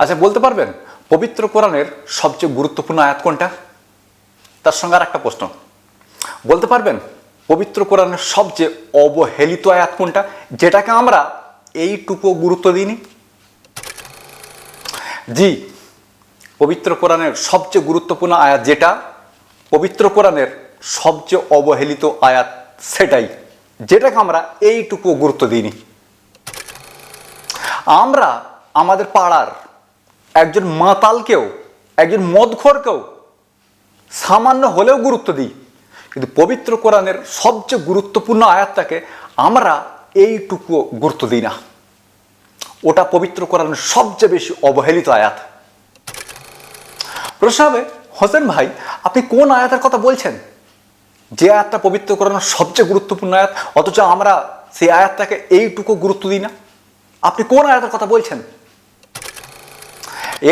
আচ্ছা বলতে পারবেন, পবিত্র কোরআনের সবচেয়ে গুরুত্বপূর্ণ আয়াত কোনটা? তার সঙ্গে আর একটা প্রশ্ন। বলতে পারবেন, পবিত্র কোরআনের সবচেয়ে অবহেলিত আয়াত কোনটা? যেটাকে আমরা এইটুকু গুরুত্ব দিইনি। জি, পবিত্র কোরআনের সবচেয়ে গুরুত্বপূর্ণ আয়াত যেটা? পবিত্র কোরআনের সবচেয়ে অবহেলিত আয়াত সেটাই, যেটাকে আমরা এইটুকু গুরুত্ব দিইনি। আমরা আমাদের পাড়ার একজন মাতালকেও, একজন মদখোরকেও সামান্য হলেও গুরুত্ব দিই। কিন্তু পবিত্র কোরআনের সবচেয়ে গুরুত্বপূর্ণ আয়াতটাকে আমরা এইটুকু গুরুত্ব দিই না। ওটা পবিত্র কোরআনের সবচেয়ে বেশি অবহেলিত আয়াত। প্রশ্ন হবে, হোসেন ভাই, আপনি কোন আয়াতের কথা বলছেন? যে আয়াতটা পবিত্র কোরআনের সবচেয়ে গুরুত্বপূর্ণ আয়াত, অথচ আমরা সেই আয়াতটাকে এইটুকু গুরুত্ব দিই না। আপনি কোন আয়াতের কথা বলছেন?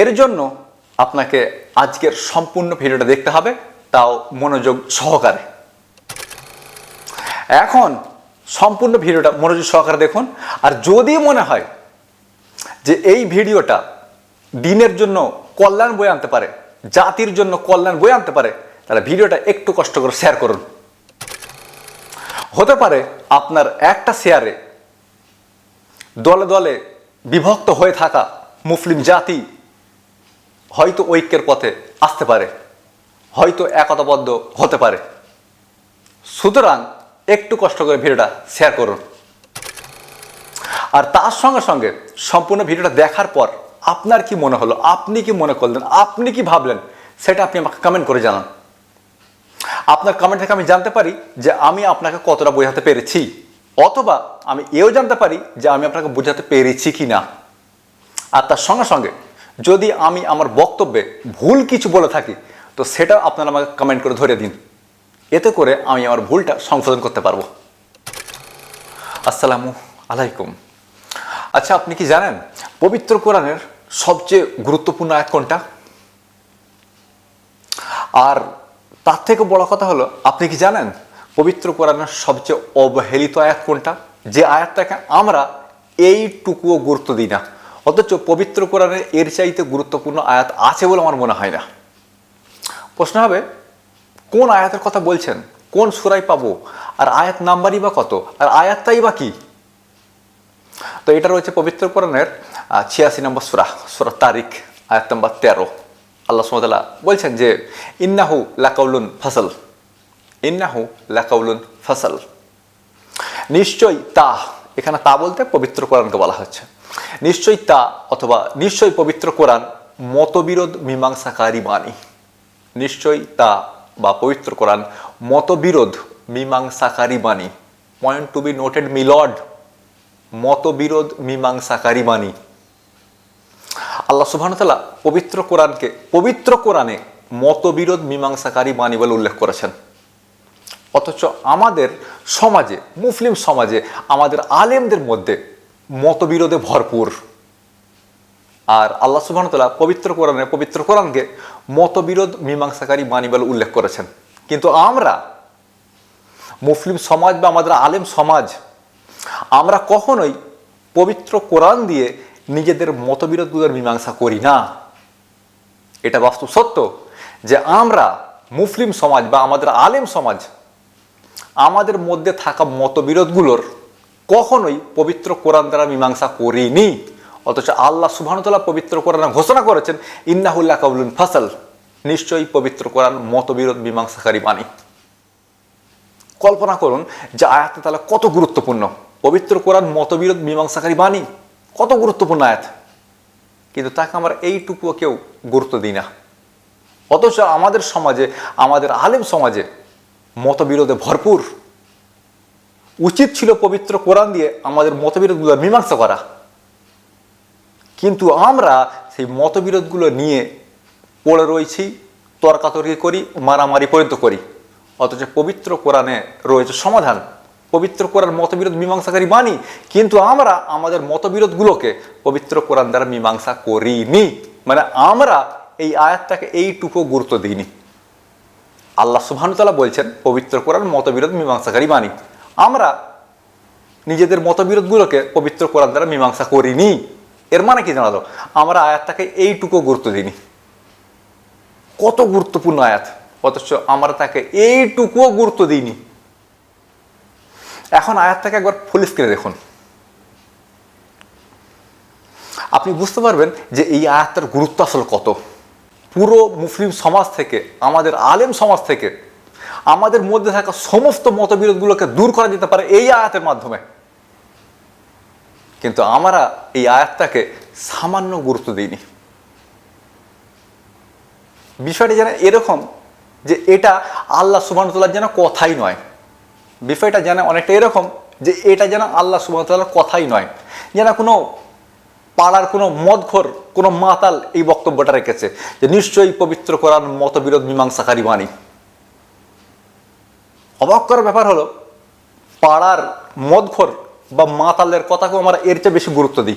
এর জন্য আপনাকে আজকের সম্পূর্ণ ভিডিওটা দেখতে হবে, তাও মনোযোগ সহকারে। এখন সম্পূর্ণ ভিডিওটা মনোযোগ সহকারে দেখুন, আর যদি মনে হয় যে এই ভিডিওটা দিনের জন্য কল্যাণ বয়ে আনতে পারে, জাতির জন্য কল্যাণ বয়ে আনতে পারে, তাহলে ভিডিওটা একটু কষ্ট করে শেয়ার করুন। হতে পারে আপনার একটা শেয়ারে দলে দলে বিভক্ত হয়ে থাকা মুসলিম জাতি হয়তো ঐক্যের পথে আসতে পারে, হয়তো একতাবদ্ধ হতে পারে। সুতরাং একটু কষ্ট করে ভিডিওটা শেয়ার করুন। আর তার সঙ্গে সঙ্গে সম্পূর্ণ ভিডিওটা দেখার পর আপনার কি মনে হলো, আপনি কি মনে করলেন, আপনি কি ভাবলেন, সেটা আপনি আমাকে কমেন্ট করে জানান। আপনার কমেন্ট থেকে আমি জানতে পারি যে আমি আপনাকে কতটা বোঝাতে পেরেছি, অথবা আমি এও জানতে পারি যে আমি আপনাকে বোঝাতে পেরেছি কি না আর তার সঙ্গে সঙ্গে যদি আমি আমার বক্তব্যে ভুল কিছু বলে থাকি, তো সেটা আপনারা আমাকে কমেন্ট করে ধরে দিন। এতে করে আমি আমার ভুলটা সংশোধন করতে পারব। আসসালামু আলাইকুম। আচ্ছা আপনি কি জানেন পবিত্র কোরআনের সবচেয়ে গুরুত্বপূর্ণ আয়াত কোনটা? আর তার থেকে বড় কথা হলো, আপনি কি জানেন পবিত্র কোরআনের সবচেয়ে অবহেলিত আয়াত কোনটা? যে আয়াতটাকে আমরা এইটুকুও গুরুত্ব দিই না। অথচ পবিত্র কোরআনের এর চাইতে গুরুত্বপূর্ণ আয়াত আছে বলে আমার মনে হয় না। প্রশ্ন হবে, কোন আয়াতের কথা বলছেন? কোন সুরাই পাবো? আর আয়াত নাম্বারই বা কত? আর আয়াতটাই বা কি? তো এটা রয়েছে পবিত্র কোরআনের ছিয়াশি নম্বর সুরা সুরা তারিখ, আয়াত নম্বর তেরো। আল্লাহ সুমতাল্লাহ বলছেন যে, ইন্নাহু লাকাউলুন ফসল। ইন্নাহু লাকাউলুন ফসল। নিশ্চয়ই তা, এখানে তা বলতে পবিত্র কোরআনকে বলা হচ্ছে। নিশ্চয়ই তা অথবা নিশ্চয়ই পবিত্র কোরআন মতবিরোধ মীমাংসাকারী বাণী। নিশ্চয়ই তা বা পবিত্র কোরআন মতবিরোধ মীমাংসাকারী বাণী। পয়েন্ট টু বি নোটেড মি মিলড মতবিরোধ মীমাংসাকারী বাণী। আল্লাহ সুবাহতাল্লাহ পবিত্র কোরআনকে পবিত্র কোরআনে মতবিরোধ মীমাংসাকারী বাণী বলে উল্লেখ করেছেন। অথচ আমাদের সমাজে, মুসলিম সমাজে, আমাদের আলেমদের মধ্যে মতবিরোধে ভরপুর। আর আল্লাহ সুবাহতাল্লাহ পবিত্র কোরআনে পবিত্র কোরআনকে মতবিরোধ মীমাংসাকারী বাণী বলে উল্লেখ করেছেন। কিন্তু আমরা, মুসলিম সমাজ বা আমাদের আলেম সমাজ, আমরা কখনোই পবিত্র কোরআন দিয়ে নিজেদের মতবিরোধগুলোর মীমাংসা করি না। এটা বাস্তব সত্য যে আমরা মুসলিম সমাজ বা আমাদের আলেম সমাজ, আমাদের মধ্যে থাকা মতবিরোধগুলোর কখনোই পবিত্র কোরআন দ্বারা মীমাংসা করিনি। অথচ আল্লাহ সুবাহতাল্লাহ পবিত্র কোরআন ঘোষণা করেছেন ইন্নাহুল্লাহ কাবুলুন ফসল। নিশ্চয়ই পবিত্র কোরআন মতবিরোধ মীমাংসাকারী বাণী। কল্পনা করুন যে আয়াতটা তাহলে কত গুরুত্বপূর্ণ। পবিত্র কোরআন মতবিরোধ মীমাংসাকারী বাণী, কত গুরুত্বপূর্ণ আয়াত। কিন্তু তাকে আমরা এইটুকুও কেউ গুরুত্ব দিই না। অথচ আমাদের সমাজে, আমাদের আলেম সমাজে মতবিরোধে ভরপুর। উচিত ছিল পবিত্র কোরআন দিয়ে আমাদের মতবিরোধগুলো মীমাংসা করা। কিন্তু আমরা সেই মতবিরোধগুলো নিয়ে পড়ে রয়েছি, তর্কাতর্কি করি, মারামারি পর্যন্ত করি। অথচ পবিত্র কোরআনে রয়েছে সমাধান। পবিত্র কোরআন মতবিরোধ মীমাংসাকারী বাণী, কিন্তু আমরা আমাদের মতবিরোধগুলোকে পবিত্র কোরআন দ্বারা মীমাংসা করিনি। মানে আমরা এই আয়াতটাকে এইটুকু গুরুত্ব দিইনি। আল্লাহ সুবহানুতাল্লাহ বলছেন, পবিত্র কোরআন মতবিরোধ মীমাংসাকারী বাণী। আমরা নিজেদের মতবিরোধগুলোকে পবিত্র করার দ্বারা মীমাংসা করিনি। এর মানে কি জানালো? আমরা আয়াতটাকে এইটুকু গুরুত্ব দিইনি। কত গুরুত্বপূর্ণ আয়াত। অথচ আমরা তাকে এইটুকুও গুরুত্ব দিইনি। এখন আয়াতটাকে একবার ফুল স্ক্রিনে দেখুন। আপনি বুঝতে পারবেন যে এই আয়াতটার গুরুত্ব আসলে কত। পুরো মুসলিম সমাজ থেকে, আমাদের আলেম সমাজ থেকে আমাদের মধ্যে থাকা সমস্ত মতবিরোধগুলোকে দূর করা যেতে পারে এই আয়াতের মাধ্যমে। কিন্তু আমরা এই আয়াতটাকে সামান্য গুরুত্ব দিইনি। বিষয়টা যেন এরকম যে এটা আল্লাহ সুবাহতাল্লাহ যেন কথাই নয়। বিষয়টা যেন অনেকটা এরকম যে এটা যেন আল্লাহ সুবাহতাল্লাহর কথাই নয়। যেন কোনো পাড়ার কোনো মদখোর, কোনো মাতাল এই বক্তব্যটা রেখেছে যে, নিশ্চয়ই পবিত্র করার মতবিরোধ মীমাংসাকারী বাণী। অবাক করার ব্যাপার হলো, পাড়ার মদখোর বা মাতালের কথাকেও আমরা এর চেয়ে বেশি গুরুত্ব দিই।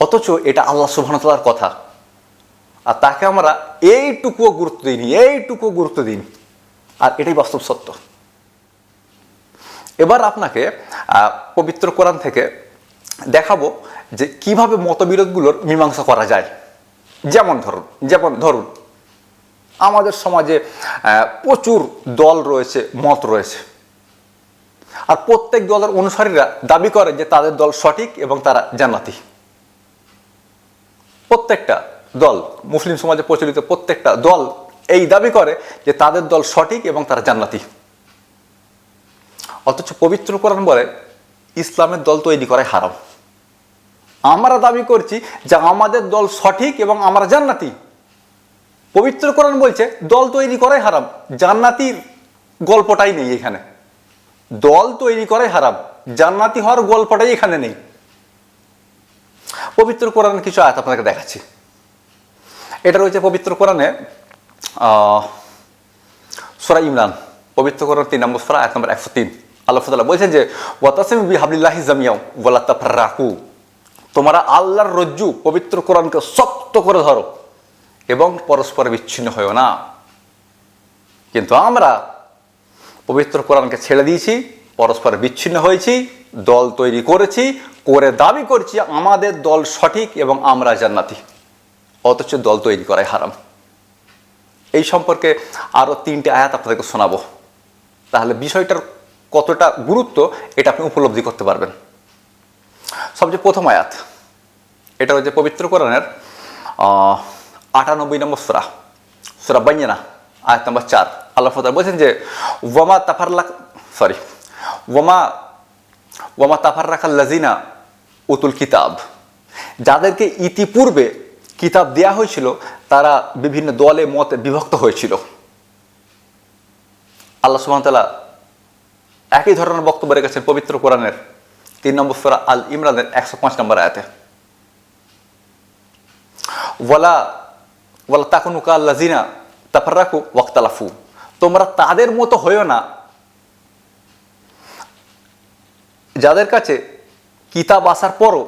অথচ এটা আল্লাহ সুবাহতাল্লাহর কথা। আর তাকে আমরা এইটুকুও গুরুত্ব দিইনি, এইটুকুও গুরুত্ব দিইনি। আর এটাই বাস্তব সত্য। এবার আপনাকে পবিত্র কোরআন থেকে দেখাবো যে কীভাবে মতবিরোধগুলোর মীমাংসা করা যায়। যেমন ধরুন যেমন ধরুন আমাদের সমাজে প্রচুর দল রয়েছে, মত রয়েছে। আর প্রত্যেক দলের অনুসারীরা দাবি করে যে তাদের দল সঠিক এবং তারা জান্নাতি। প্রত্যেকটা দল, মুসলিম সমাজে প্রচলিত প্রত্যেকটা দল এই দাবি করে যে তাদের দল সঠিক এবং তারা জান্নাতি। অথচ পবিত্র কোরআন বলে, ইসলামের দল তৈরি করাই হারাম। আমরা দাবি করছি যে আমাদের দল সঠিক এবং আমরা জান্নাতি। পবিত্র কোরআন বলছে, দল তৈরি করাই হারাম। জান্নাতির গল্পটাই নেই এখানে। দল তৈরি করাই হারাম। জান্নাতি হওয়ার গল্পটাই এখানে নেই। পবিত্র কোরআনের কিছু আয়াত আপনাকে দেখাচ্ছি। এটা রয়েছে পবিত্র কোরআনে সোরা ইমরান। পবিত্র কোরআন তিন নম্বর সোরা এক নম্বর একশো তিন। আল্লাহ বলছেন যে ওয়াতাসিম বি হাবলিল্লাহি জামিয়াও ওয়ালা তাফরাকু তোমরা আল্লাহর রজ্জু পবিত্র কোরআনকে শক্ত করে ধরো। এবং পরস্পর বিচ্ছিন্ন হয়েও না। কিন্তু আমরা পবিত্র কোরআনকে ছেড়ে দিয়েছি, পরস্পর বিচ্ছিন্ন হয়েছি, দল তৈরি করেছি, করে দাবি করছি আমাদের দল সঠিক এবং আমরা জান্নাতি। অথচ দল তৈরি করাই হারাম। এই সম্পর্কে আরও তিনটে আয়াত আপনাদেরকে শোনাবো। তাহলে বিষয়টার কতটা গুরুত্ব এটা আপনি উপলব্ধি করতে পারবেন। সবচেয়ে প্রথম আয়াত, এটা হচ্ছে পবিত্র কোরআনের আটানব্বই নম্বর সুরা সুরা বাঞ্জানা আয়াত নম্বর চার। আল্লাহ ফতার বলছেন যে, ওয়ামা তাফারলাক সরি ওমা ওয়ামা ওয়ামা তাফাররাকাল লাজিনা উতুল কিতাব। যাদেরকে ইতিপূর্বে কিতাব দেয়া হয়েছিল, তারা বিভিন্ন দলে মতে বিভক্ত হয়েছিল। আল্লাহ সুবহানাহু একই ধরনের বক্তব্য রেখেছেন পবিত্র কোরআনের তিন নম্বর সুরা আল ইমরানের একশো পাঁচ নম্বর আয়াতে। ওয়ালা ওয়ালা তাকুনুকা ওয়াক্তালাফু। তোমরা তাদের মতো হয়েও না। যাদের কাছে কিতাব আসার পরও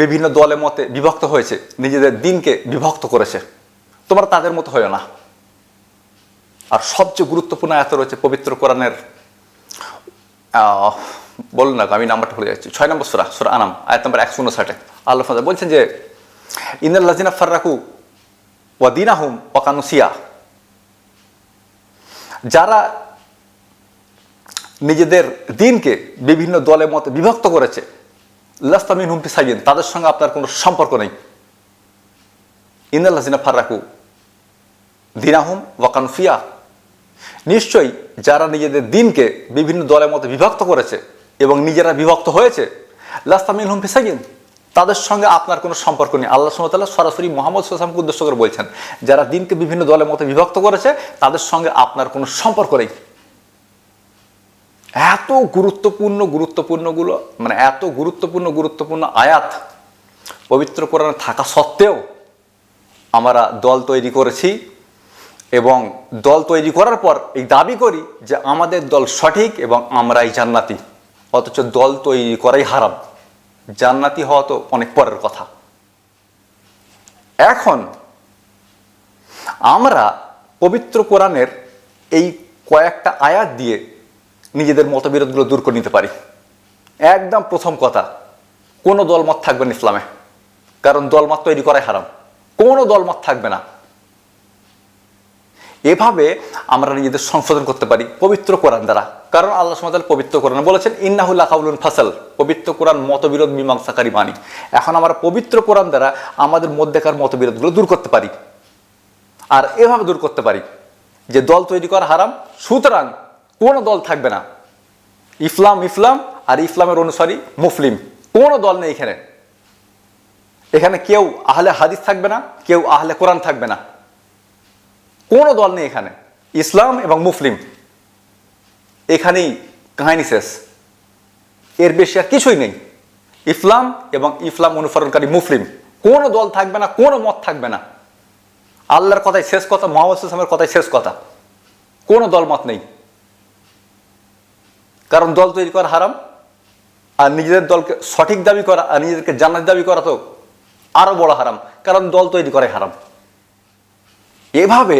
বিভিন্ন দলে মতে বিভক্ত হয়েছে, নিজেদের দিনকে বিভক্ত করেছে, তোমরা তাদের মতো হয়েও না। আর সবচেয়ে গুরুত্বপূর্ণ আয়াত রয়েছে পবিত্র কোরআনের বলুন না, আমি নাম্বারটা ভুলে যাচ্ছি। ছয় নম্বর সুরা সুরা আনাম, আয়াত নম্বর একশো উনষাটে। আল্লাহ বলছেন যে ইন্দাল্লাজিনা ফার্রাকু ওয়াদিনাহুম ওয়াকানুসিয়া যারা নিজেদের দিনকে বিভিন্ন দলের মতে বিভক্ত করেছে লাস্তামিন হুমফি সাইবিন তাদের সঙ্গে আপনার কোনো সম্পর্ক নেই। ইন্দাল্লাজিনা ফার্রাকু দিনাহুম ওয়াকানফিয়া নিশ্চয়ই যারা নিজেদের দিনকে বিভিন্ন দলের মধ্যে বিভক্ত করেছে এবং নিজেরা বিভক্ত হয়েছে লাস্তামিল হুম ফিসাগিন তাদের সঙ্গে আপনার কোনো সম্পর্ক নেই। আল্লাহ সুমতাল্লাহ সরাসরি মোহাম্মদ সাল্লামকে উদ্দেশ্য করে বলছেন যারা দিনকে বিভিন্ন দলের মতো বিভক্ত করেছে, তাদের সঙ্গে আপনার কোনো সম্পর্ক নেই। এত গুরুত্বপূর্ণ গুরুত্বপূর্ণগুলো মানে এত গুরুত্বপূর্ণ গুরুত্বপূর্ণ আয়াত পবিত্র কোরআনে থাকা সত্ত্বেও আমরা দল তৈরি করেছি এবং দল তৈরি করার পর এই দাবি করি যে আমাদের দল সঠিক এবং আমরাই জান্নাতি, অথচ দল তৈরি করাই হারাম। জান্নাতি হওয়া তো অনেক পরের কথা। এখন আমরা পবিত্র কোরআনের এই কয়েকটা আয়াত দিয়ে নিজেদের মতবিরোধগুলো দূর করে নিতে পারি। একদম প্রথম কথা, কোনো দলমত থাকবে না ইসলামে। কারণ দলমত তৈরি করাই হারাম। কোনো দলমত থাকবে না। এভাবে আমরা নিজেদের সংশোধন করতে পারি পবিত্র কোরআন দ্বারা। কারণ আল্লাহ সমাজ পবিত্র কোরআন বলেছেন ইন্নাহুল্লাহ কাউলুন ফাসল। পবিত্র কোরআন মতবিরোধ, মীমাংসাকারী বাণী। এখন আমরা পবিত্র কোরআন দ্বারা আমাদের মধ্যেকার মতবিরোধগুলো দূর করতে পারি। আর এভাবে দূর করতে পারি যে দল তৈরি করা হারাম, সুতরাং কোনো দল থাকবে না। ইসলাম ইসলাম আর ইসলামের অনুসারী মুসলিম। কোনো দল নেই এখানে। এখানে কেউ আহলে হাদিস থাকবে না, কেউ আহলে কোরআন থাকবে না। কোনো দল নেই এখানে। ইসলাম এবং মুসলিম। এখানেই কাহিনী শেষ। এর বেশি আর কিছুই নেই। ইসলাম এবং ইসলাম অনুসরণকারী মুসলিম। কোনো দল থাকবে না, কোনো মত থাকবে না। আল্লাহর কথাই শেষ কথা, মোহাম্মদ ইসলামের কথাই শেষ কথা। কোনো দল মত নেই। কারণ দল তৈরি করা হারাম, আর নিজেদের দলকে সঠিক দাবি করা, আর নিজেদেরকে জান্নাত দাবি করা তো আরও বড় হারাম। কারণ দল তৈরি করে হারাম। এভাবে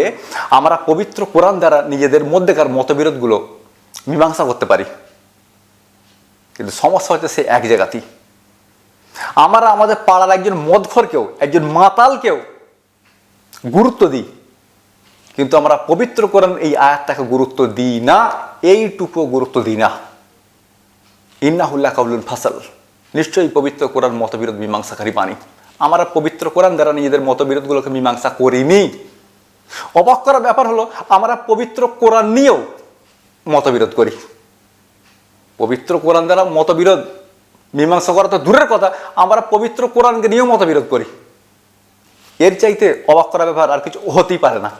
আমরা পবিত্র কোরআন দ্বারা নিজেদের মধ্যেকার মতবিরোধগুলো মীমাংসা করতে পারি। কিন্তু সমস্যা হচ্ছে সে এক জায়গাতেই। আমরা আমাদের পাড়ার একজন মদখরকেও, একজন মাতালকেও গুরুত্ব দিই। কিন্তু আমরা পবিত্র কোরআন এই আয়াতটাকে গুরুত্ব দিই না এইটুকু গুরুত্ব দিই না। ইন্নাহুল্লাহ কাবলুল ফাসাল। নিশ্চয়ই পবিত্র কোরআন মতবিরোধ মীমাংসাকারী বাণী। আমরা পবিত্র কোরআন দ্বারা নিজেদের মতবিরোধগুলোকে মীমাংসা করিনি। অবাক করার ব্যাপার হলো, আমরা পবিত্র কোরআন নিয়েও মতবিরোধ করি। পবিত্র কোরআন দ্বারা মতবিরোধ, মীমাংসা করা তো দূরের কথা, আমরা পবিত্র কোরআনকে নিয়েও মতবিরোধ করি। এর চাইতে অবাক করা ব্যাপার আর কিছু হতেই পারে না।